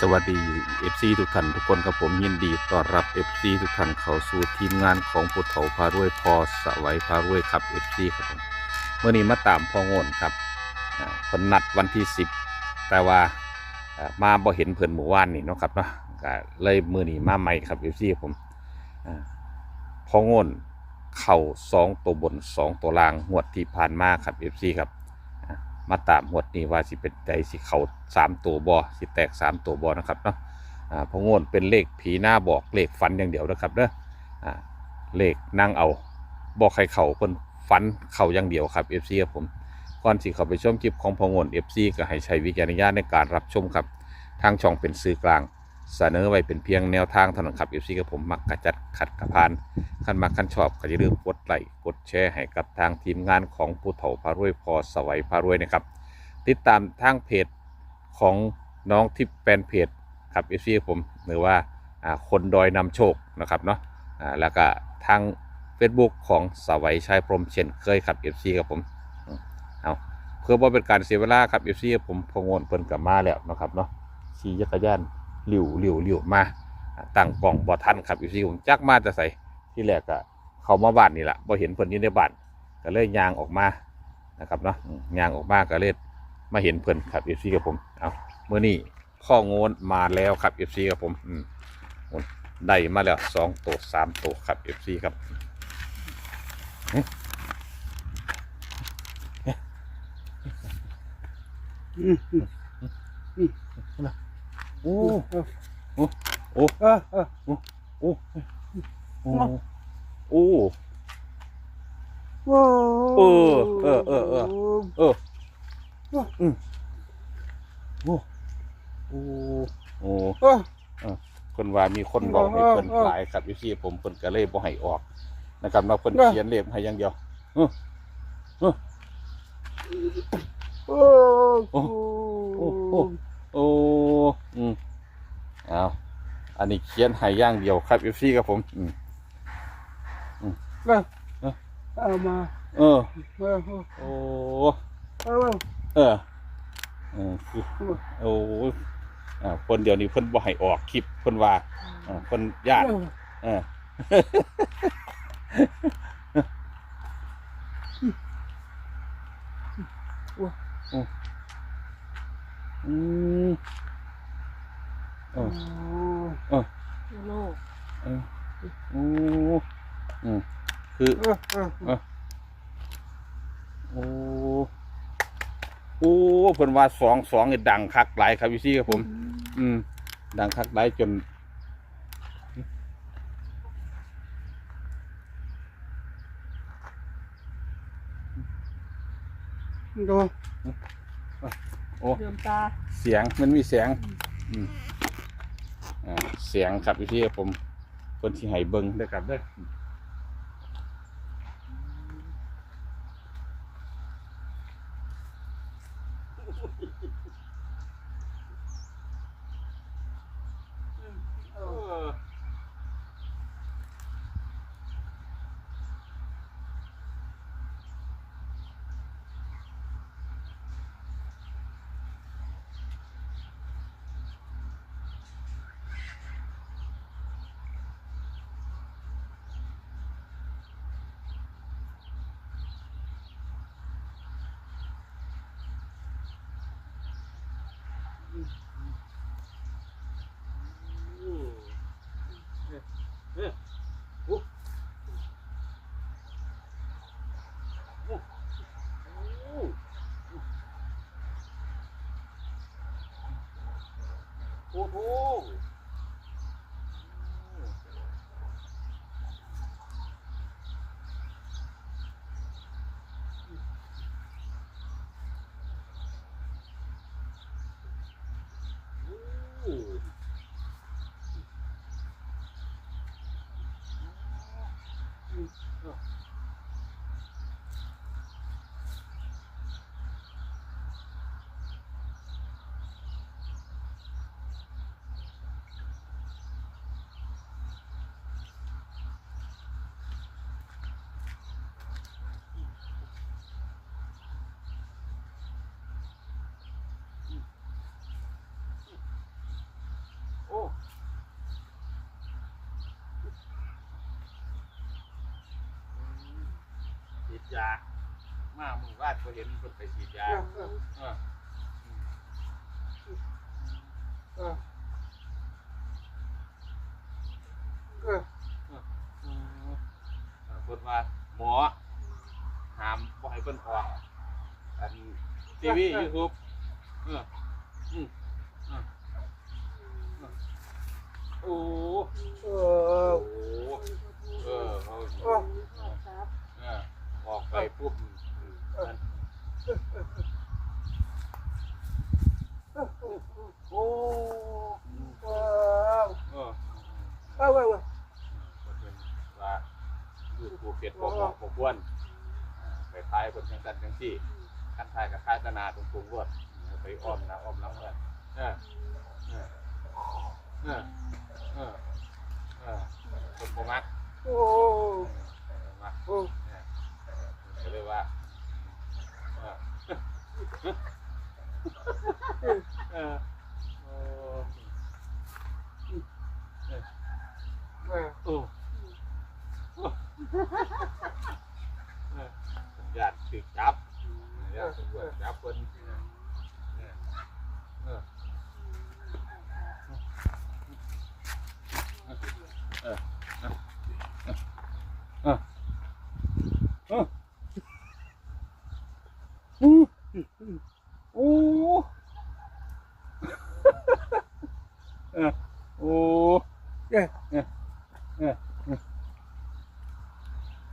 สวัสดี FC ทุกท่านทุกคนครับผมยินดีต้อนรับ FC ทุกท่านเข้าสู่ทีมงานของพุทธเถาพารวยพอสวัยพารวยครับ FC ครับผมเมื่อนี้มาตามพอโงนครับคนนัดวันที่ 10 แต่ว่ามาบ่เห็นเพิ่นหมู่ว่านนี่เนาะครับเนาะเลยมือนี้มาใหม่ครับ FC ครับผมอ่าพอโงนเข่าสองตัวบนสองตัวล่างงวดที่ผ่านมาครับ FC ครับ มาตามหวดนี้ว่าสิเป็นใจสิเขาสามตัวบอสิแตกสามตัวบอนะครับเนาะอ่าพอโงนเป็นเลขผีหน้าบอกเลขฟันอย่างเดียวนะครับเนาะเลขนั่งเอาบอกใครเข่าเพิ่นฟันเข่าอย่างเดียวครับเอฟซีครับผมก่อนสิเขาไปชมคลิปของพงโงนเอฟซีก็ให้ใช้วิจารณญาณในการรับชมครับทางช่องเป็นสื่อกลาง เสนอไว้เป็นเพียงแนวทางเท่านั้นครับเอฟซีกับผมมักกระจัดขัดกระพานขั้นมักขั้นชอบก็อย่าลืมกดไลค์กดแชร์ให้กับทางทีมงานของผู้เฒ่าพารวยพอสวัยพารวยนะครับ ติดตามทางเพจของน้องทิพย์แฟนเพจครับเอฟซีผมหรือว่าคนดอยนำโชคนะครับเนาะแล้วก็ทาง Facebook ของสวัยชัยพรมเช่นเคยครับเอฟซีครับผมเอาเพื่อว่าเป็นการเสียเวลาครับเอฟซีผมพงวนเพิ่นกลับมาแล้วนะครับเนาะขี่จักรยาน หลิวหลิวหลิวมาอ่าตั้งกล่องบ่ทันครับเอฟซีผมจักมาจะใส่ที่แรกก็เขามาบ้านนี่แหละบ่เห็นเพิ่นยู่ในบ้านก็เลยยางออกมานะครับเนาะยางออกมาก็เลยมาเห็นเพื่อนครับเอฟซีกับผมเอาเมื่อนี้ข้อโงนมาแล้วครับเอฟซีกับผมอืมได้มาแล้วสองตัวสามตัวครับเอฟซีครับเอ๊ะเอ๊ะ โอ้โอ้โอ้เออเออโอ้โอ้โอ้โอ้เออเออเออเออเอออืมโอ้โอ้โอ้โอคนว่ามีคนบอกให้เพิ่นหลายครับอยู่ที่ผมเพิ่นก็เลยบ่ให้ออกนะครับว่าเพิ่นเขียนเลขให้อย่างเดียวโอ้โอ้โอ้โอ้ โอ้อืมเอาอันนี้เขียนให้อย่างเดียวครับ FC ครับผมอืมเออเอามาเออ เออโอ้เออเออเออคือโอ้อ่าคนเดียวนี้เพิ่นบ่ให้ออกคลิปเพิ่นว่าอ่าเพิ่นญาติเอออื มเอโอ้อเออโลกเออโอ้อืมคือเออเออโอ้โอ้เพิ่นว่าสองสองนี่ดังคักหลายครับพี่ซี่ครับผม อืม ดังคักหลายจนดู โอ้เดือมตาเสียงมันมีเสียงอืมอ่าเสียงครับพี่ซี่ครับผมเพิ่นสิให้เบิ่งเด้อครับเด้อเออ โอ้โห ยา มาหมู่บ้านก็เห็นคนไปฉีดยาเออเออเออเออเออเพิ่นว่าหมอห้ามบ่ให้เพิ่นออกอันทีวียูทูบเอออืมเออเออโอ้เอโอ้อเออเอาเออเออออก ไปปุ๊บโอ้เออเออเออเออก็เป็นว่าอยู่ภูเก็ตบอกบอกบอกวนไปทายคนจังสันจังซี่คันทายกับค่ายตนาตรงกรุงรวดไปอ้อมนะอ้อมหลังเพื่อนเออเออเออเออเออคนบ่มักโอ้บ่มักโอ้เนี่ยก็เลย ว่าเออเออโอ้เออโอ้เออญาติถึกจับญาติตำรวจจับคนเออเออเออเออเอออืมโอ้ เออโอ้เออ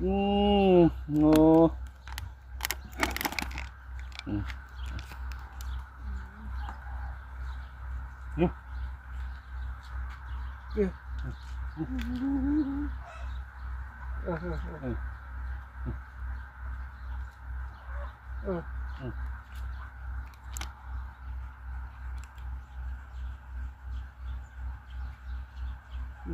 อืมโอ้อืมเเอ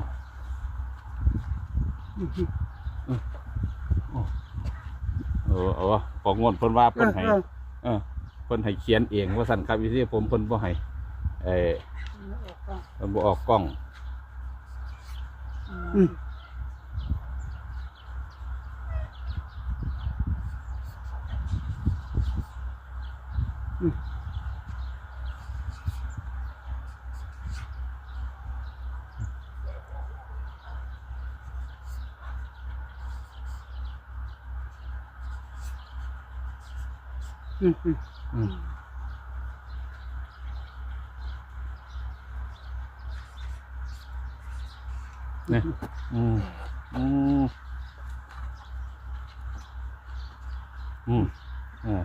อเออเอาวะของงวนเพิ่นว่าเพิ่นให้เออเพิ่นให้เขียนเองว่าสั่นครับอีซี่ผมเพิ่นบ่ให้เออเพิ่นบ่ออกกล้อง อืมอืมอืม อืม เนี่ยอืมอืมอืมอ่า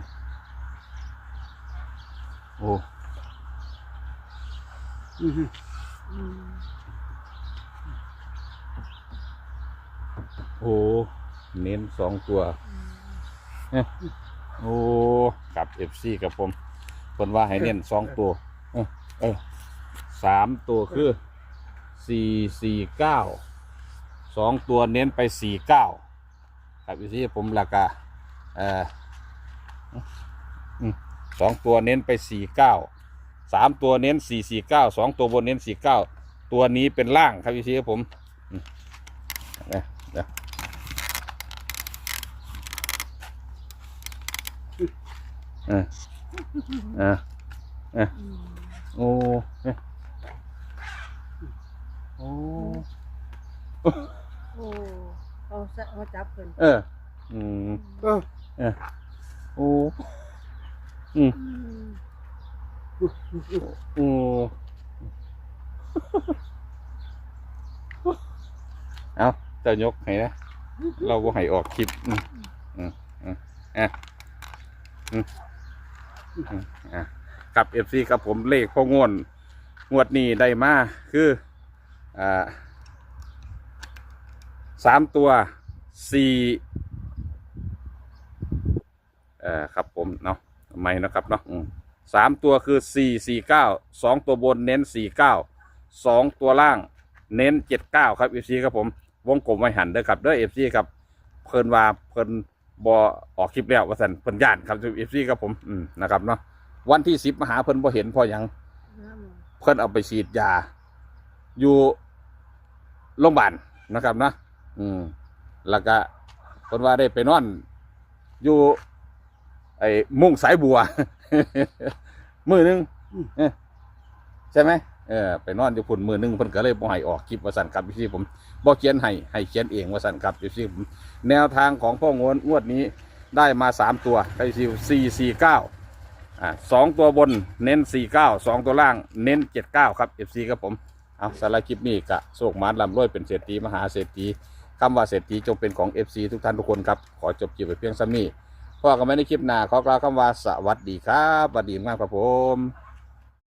โอ้อืมโอ้เน้นสองตัวเนี่ยโอ้กับเอฟซีกับผมคนว่าให้เน้นสองตัว เออเออสามตัวคือ สี่สี่เก้าสองตัวเน้นไปสี่เก้าครับเอฟซีผมราคาเออสองตัวเน้นไปสี่เก้าสามตัวเน้นสี่สี่เก้าสองตัวบนเน้นสี่เก้าตัวนี้เป็นล่างครับเอฟซีครับผมอืมเดี๋ยวเดี๋ยวเออเออเออโอ้ โอ้โอ้เอาสะเอาจับเพิ่นเออ อืมเออเออโอ้อืมอืมโอ้เอาเจะยกให้นะเราก็ให้ออกคลิปอืมอืมอืมอะอืมอืมอะกับเอฟซีกับผมเลขพ่องวนงวดนี้ได้มาคืออ่า สามตัวสี่เอ่อครับผมเนาะทำไมนะครับเนาะอืมสามตัวคือสี่สี่เก้าสองตัวบนเน้นสี่เก้าสองตัวล่างเน้นเจ็ดเก้าครับเอฟซีครับผมวงกลมไว้หันเด้อครับเด้อเอฟซีครับเพิ่นว่าเพิ่นบ่ออกคลิปแล้วว่าซั่นเพิ่นย่านครับเอฟซีครับผมอืมนะครับเนาะวันที่10มาหาเพิ่นบ่เห็นเพราะหยังน้ำมันเพิ่นเอาไปฉีดยา อยู่ โรงพยาบาลนะครับนะอืมแล้วก็เพิ่นว่าได้ไปนอน อยู่ ไอ้มุ่งสายบัว มือหนึงเอ้อใช่ไหมเออไปนอนอยู่พุ่นมือหนึงเพิ่นก็เลยบ่ให้ออกคลิปว่าสั่นครับพี่ผมบ่เขียนให้ให้เขียนเองว่าสั่นครับพี่ผมแนวทางของพ่องวนงวดนี้ได้มาสามตัวไอ้สิสี่สี่เก้าอ่าสองตัวบนเน้นสี่เก้าสองตัวล่างเน้นเจ็ดเก้าครับเอฟซีครับผม เอาสาระคลิปนี้กะโศกมานลำรวยเป็นเศรษฐีมหาเศรษฐีคำว่าเศรษฐีจงเป็นของเอฟซีทุกท่านทุกคนครับ ขอจบคลิปไปเพียงซ้ำนี้พ่อกันไม่ในคลิปหน้าขอกล่าวคำว่าสวัสดีครับสวัสดีมากครับผม